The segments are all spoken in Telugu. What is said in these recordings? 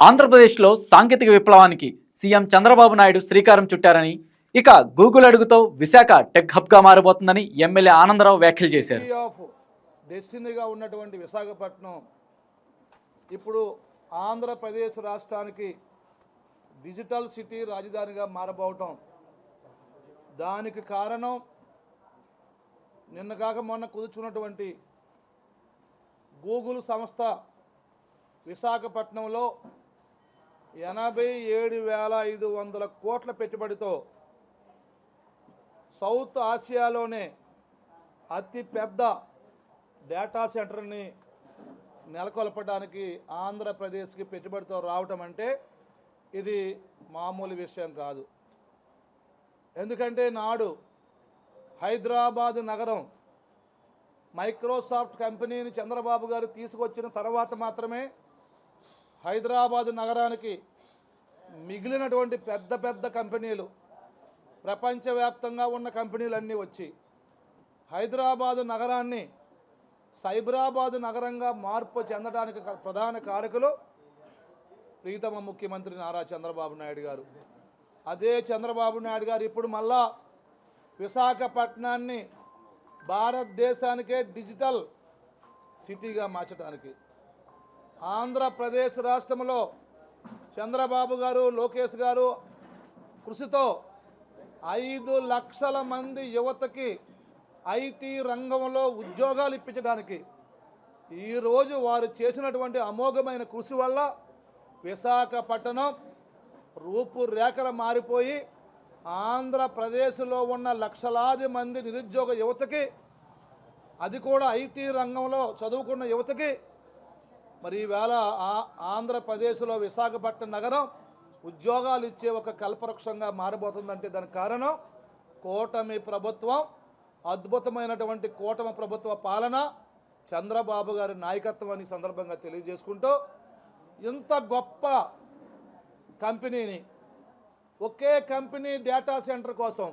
ఆంధ్రప్రదేశ్లో సాంకేతిక విప్లవానికి సీఎం చంద్రబాబు నాయుడు శ్రీకారం చుట్టారని ఇక గూగుల్ అడుగుతో విశాఖ టెక్ హబ్గా మారబోతుందని ఎమ్మెల్యే ఆనందరావు వ్యాఖ్యలు చేశారు. ఆఫ్ డెస్టినీగా ఉన్నటువంటి విశాఖపట్నం ఇప్పుడు ఆంధ్రప్రదేశ్ రాష్ట్రానికి డిజిటల్ సిటీ రాజధానిగా మారబోవటం. దానికి కారణం నిన్న కాక మొన్న కుదుర్చున్నటువంటి గూగుల్ సంస్థ విశాఖపట్నంలో ఎనభై ఏడు వేల ఐదు వందల కోట్ల పెట్టుబడితో సౌత్ ఆసియాలోనే అతి పెద్ద డేటా సెంటర్ని నెలకొల్పడానికి ఆంధ్రప్రదేశ్కి పెట్టుబడితో రావటం అంటే ఇది మామూలు విషయం కాదు. ఎందుకంటే నాడు హైదరాబాద్ నగరం మైక్రోసాఫ్ట్ కంపెనీని చంద్రబాబు గారు తీసుకొచ్చిన తర్వాత మాత్రమే హైదరాబాద్ నగరానికి మిగిలినటువంటి పెద్ద పెద్ద కంపెనీలు ప్రపంచవ్యాప్తంగా ఉన్న కంపెనీలన్నీ వచ్చి హైదరాబాదు నగరాన్ని సైబరాబాదు నగరంగా మార్పు చెందడానికి ప్రధాన కారకులు ప్రీతమ ముఖ్యమంత్రి నారా చంద్రబాబు నాయుడు గారు. అదే చంద్రబాబు నాయుడు గారు ఇప్పుడు మళ్ళా విశాఖపట్నాన్ని భారతదేశానికే డిజిటల్ సిటీగా మార్చడానికి ఆంధ్రప్రదేశ్ రాష్ట్రంలో చంద్రబాబు గారు లోకేష్ గారు కృషితో ఐదు లక్షల మంది యువతకి ఐటీ రంగంలో ఉద్యోగాలు ఇప్పించడానికి ఈరోజు వారు చేసినటువంటి అమోఘమైన కృషి వల్ల విశాఖపట్నం రూపురేఖలు మారిపోయి ఆంధ్రప్రదేశ్లో ఉన్న లక్షలాది మంది నిరుద్యోగ యువతకి అది కూడా ఐటీ రంగంలో చదువుకున్న యువతకి మరి ఈవేళ ఆంధ్రప్రదేశ్లో విశాఖపట్నం నగరం ఉద్యోగాలు ఇచ్చే ఒక కల్పవృక్షంగా మారబోతుందంటే దానికి కారణం కూటమి ప్రభుత్వం అద్భుతమైనటువంటి కూటమి ప్రభుత్వ పాలన చంద్రబాబు గారి నాయకత్వం అని సందర్భంగా తెలియజేసుకుంటూ ఇంత గొప్ప కంపెనీని ఒకే కంపెనీ డేటా సెంటర్ కోసం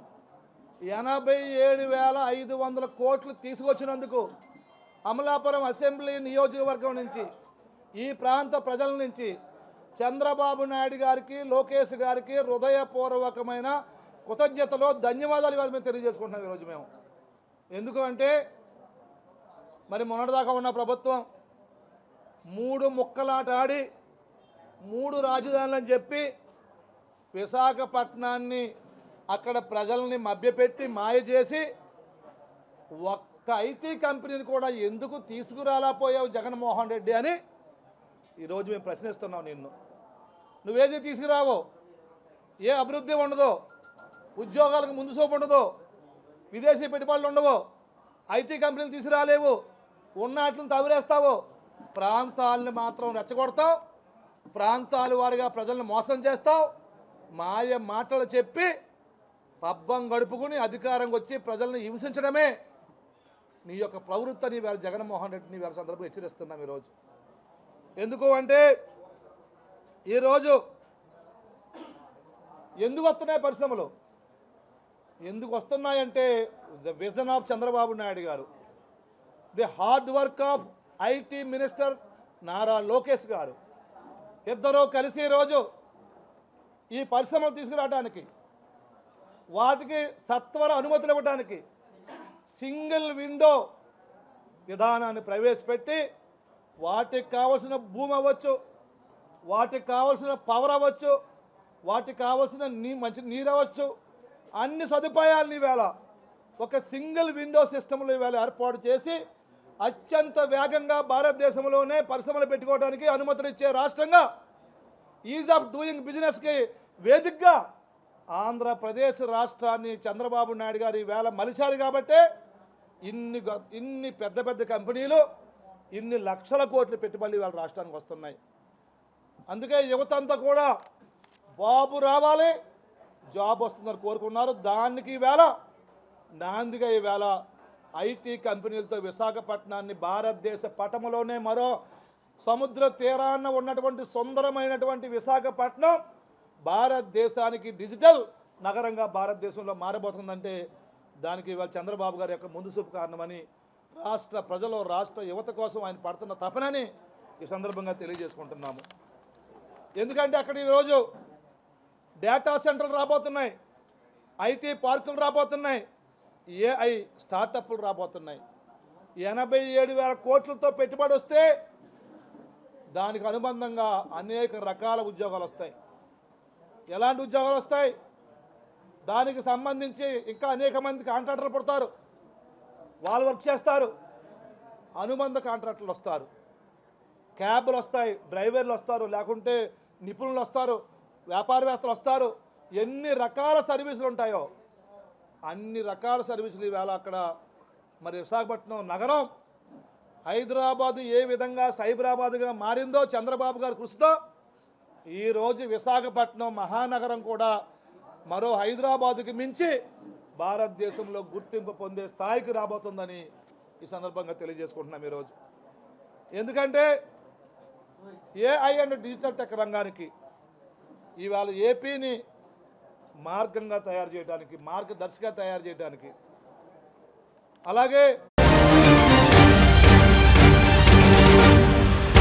ఎనభై ఏడు వేల ఐదు వందల కోట్లు తీసుకొచ్చినందుకు అమలాపురం అసెంబ్లీ నియోజకవర్గం నుంచి ఈ ప్రాంత ప్రజల నుంచి చంద్రబాబు నాయుడు గారికి లోకేష్ గారికి హృదయపూర్వకమైన కృతజ్ఞతలో ధన్యవాదాలు ఇవాళ మేము తెలియజేసుకుంటున్నాం ఈరోజు మేము. ఎందుకు అంటే మరి మొన్నటిదాకా ఉన్న ప్రభుత్వం మూడు ముక్కలాట ఆడి మూడు రాజధానులని చెప్పి విశాఖపట్నాన్ని అక్కడ ప్రజల్ని మభ్యపెట్టి మాయ చేసి ఒక్క ఐటీ కంపెనీని కూడా ఎందుకు తీసుకురాలేకపోయావు జగన్మోహన్ రెడ్డి అని ఈరోజు మేము ప్రశ్నిస్తున్నాం నిన్ను. నువ్వేది తీసుకురావో ఏ అభివృద్ధి ఉండదో ఉద్యోగాలకు ముందు సోపు ఉండదో విదేశీ పెట్టుబడులు ఉండవు ఐటీ కంపెనీలు తీసుకురాలేవు ఉన్న వాటిని తవిరేస్తావు ప్రాంతాలను మాత్రం రెచ్చగొడతావు ప్రాంతాల వారిగా ప్రజలను మోసం చేస్తావు మాయ మాటలు చెప్పి పబ్బం గడుపుకుని అధికారంకి వచ్చి ప్రజలను హింసించడమే. నీ యొక్క ప్రవృత్తి నీ వేళ జగన్మోహన్ రెడ్డిని వేళ సందర్భంగా హెచ్చరిస్తున్నాం ఈరోజు. ఎందుకు అంటే ఈరోజు ఎందుకు వస్తున్నాయి పరిశ్రమలు? ఎందుకు వస్తున్నాయంటే the vision of Chandrababu Naidu garu. The hard work of IT minister Nara Lokesh garu. ఇద్దరూ కలిసి ఈరోజు ఈ పరిశ్రమలు తీసుకురావడానికి వాటికి సత్వర అనుమతులు ఇవ్వడానికి సింగిల్ విండో విధానాన్ని ప్రవేశపెట్టి వాటికి కావలసిన భూమి అవ్వచ్చు వాటికి కావలసిన పవర్ అవ్వచ్చు వాటికి కావలసిన నీ మంచి నీరు అవ్వచ్చు. అన్ని సదుపాయాలు ఈవేళ ఒక సింగిల్ విండో సిస్టంలో ఈవేళ ఏర్పాటు చేసి అత్యంత వేగంగా భారతదేశంలోనే పరిశ్రమలు పెట్టుకోవడానికి అనుమతులు ఇచ్చే రాష్ట్రంగా ఈజ్ ఆఫ్ డూయింగ్ బిజినెస్కి వేదికగా ఆంధ్రప్రదేశ్ రాష్ట్రాన్ని చంద్రబాబు నాయుడు గారు ఈవేళ మలిచారు కాబట్టే ఇన్ని ఇన్ని పెద్ద పెద్ద కంపెనీలు ఇన్ని లక్షల కోట్లు పెట్టుబడులు వాళ్ళ రాష్ట్రానికి వస్తున్నాయి. అందుకే యువత అంతా కూడా బాబు రావాలి జాబ్ వస్తుందని కోరుకున్నారు. దానికి ఈవేళ నాందిగా ఈవేళ ఐటీ కంపెనీలతో విశాఖపట్నాన్ని భారతదేశ పటములోనే మరో సముద్ర తీరాన ఉన్నటువంటి సుందరమైనటువంటి విశాఖపట్నం భారతదేశానికి డిజిటల్ నగరంగా భారతదేశంలో మారబోతుందంటే దానికి ఇవాళ చంద్రబాబు గారి యొక్క ముందు చూపు కారణమని రాష్ట్ర ప్రజలు రాష్ట్ర యువత కోసం ఆయన పడుతున్న తపనని ఈ సందర్భంగా తెలియజేసుకుంటున్నాము. ఎందుకంటే అక్కడ ఈరోజు డేటా సెంటర్లు రాబోతున్నాయి ఐటీ పార్కులు రాబోతున్నాయి ఏఐ స్టార్టప్లు రాబోతున్నాయి. ఎనభై ఏడు వేల కోట్లతో పెట్టుబడి వస్తే దానికి అనుబంధంగా అనేక రకాల ఉద్యోగాలు వస్తాయి. ఎలాంటి ఉద్యోగాలు వస్తాయి? దానికి సంబంధించి ఇంకా అనేక మంది కాంట్రాక్టర్లు పుడతారు. వాళ్ళు వర్క్ చేస్తారు. అనుబంధ కాంట్రాక్టర్లు వస్తారు. క్యాబ్లు వస్తాయి డ్రైవర్లు వస్తారు లేకుంటే నిపుణులు వస్తారు వ్యాపారవేత్తలు వస్తారు. ఎన్ని రకాల సర్వీసులు ఉంటాయో అన్ని రకాల సర్వీసులు ఈవేళ అక్కడ మరి విశాఖపట్నం నగరం. హైదరాబాదు ఏ విధంగా సైబరాబాద్గా మారిందో చంద్రబాబు గారి కృషితో ఈరోజు విశాఖపట్నం మహానగరం కూడా మరో హైదరాబాదుకి మించి భారతదేశంలో గుర్తింపు పొందే స్థాయికి రాబోతుందని ఈ సందర్భంగా తెలియజేసుకుంటున్నాం ఈరోజు. ఎందుకంటే ఏఐ అండ్ డిజిటల్ టెక్ రంగానికి ఇవాళ ఏపీని మార్గంగా తయారు చేయడానికి మార్గదర్శిగా తయారు చేయడానికి అలాగే